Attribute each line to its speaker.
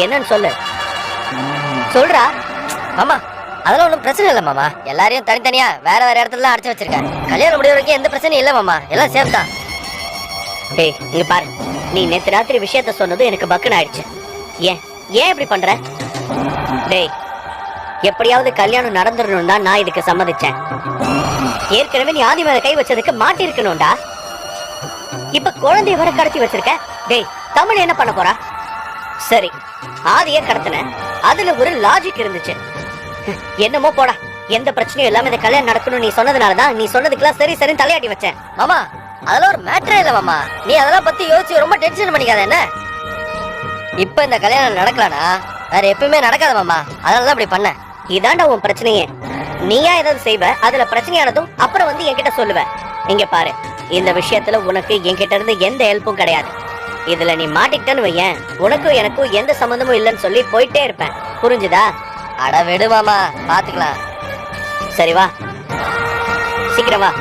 Speaker 1: என்னன்னு சொல்லு. சொல்றா. மாமா அதெல்லாம் ஒன்றும் பிரச்சனை இல்லை மாமா. எல்லாரையும் தனித்தனியா வேற வேற இடத்துல அடைச்சு வச்சிருக்காரு கல்யாணம் முடிய வரைக்கும் எந்த பிரச்சனையும் இல்லை மாமா. எல்லாம் சேஃப் தான். டேய் இங்க பாரு. நீ நேத்து ராத்திரி விஷயத்த சொன்னது எனக்கு பக்குன்னு ஆயிடுச்சு. ஏன்? ஏன் இப்படி பண்ற? டேய் எப்படியாவது கல்யாணம் நடந்துடணும் தான் நான் இதுக்கு சம்மதிச்சேன். ஏற்கனவே நீ ஆதி மேல கை வச்சதுக்கு மாட்டி இருக்கணும்டா இப்ப குழந்தைய வர கடத்தி வச்சிருக்க. டேய் தமிழ் என்ன பண்ண போறா? சரி ஆதிய கடத்தின அதுல ஒரு லாஜிக் இருந்துச்சு. என்னமோ போடா எந்த பிரச்சனையும் இல்லாம இந்த கல்யாணம் நடக்கணும் நீ சொன்னதுனாலதான் நீ சொன்னதுக்கெல்லாம் சரி சரி தலையாட்டி வச்சேன். மாமா அதெல்லாம் ஒரு மேட்டரே இல்ல மாமா. நீ அதெல்லாம் பத்தி யோசிச்சு ரொம்ப டென்ஷன் பண்ணிக்காத என்ன? இப்ப இந்த கல்யாணம் நடக்கலனா வேற எப்பவுமே நடக்காத மாமா. அதனாலதான் அப்படி பண்ண இதாண்டா உன் பிரச்சனையே. நீயா ஏதாவது செய்வ அதுல பிரச்சனையானதும் அப்புறம் வந்து என்கிட்ட சொல்லுவ. இங்க பாரு இந்த விஷயத்துல உனக்கு என்கிட்ட இருந்து எந்த ஹெல்ப்பும் கிடையாது. இதுல நீ மாட்டிக்கிட்டேன்னு வையேன். உனக்கும் எனக்கும் எந்த சம்மந்தமும் இல்லைன்னு சொல்லி போயிட்டே இருப்பேன். புரிஞ்சுதா? அட விடு மாமா பாத்துக்கலாம். சரி வா. சீக்கிரம் வா.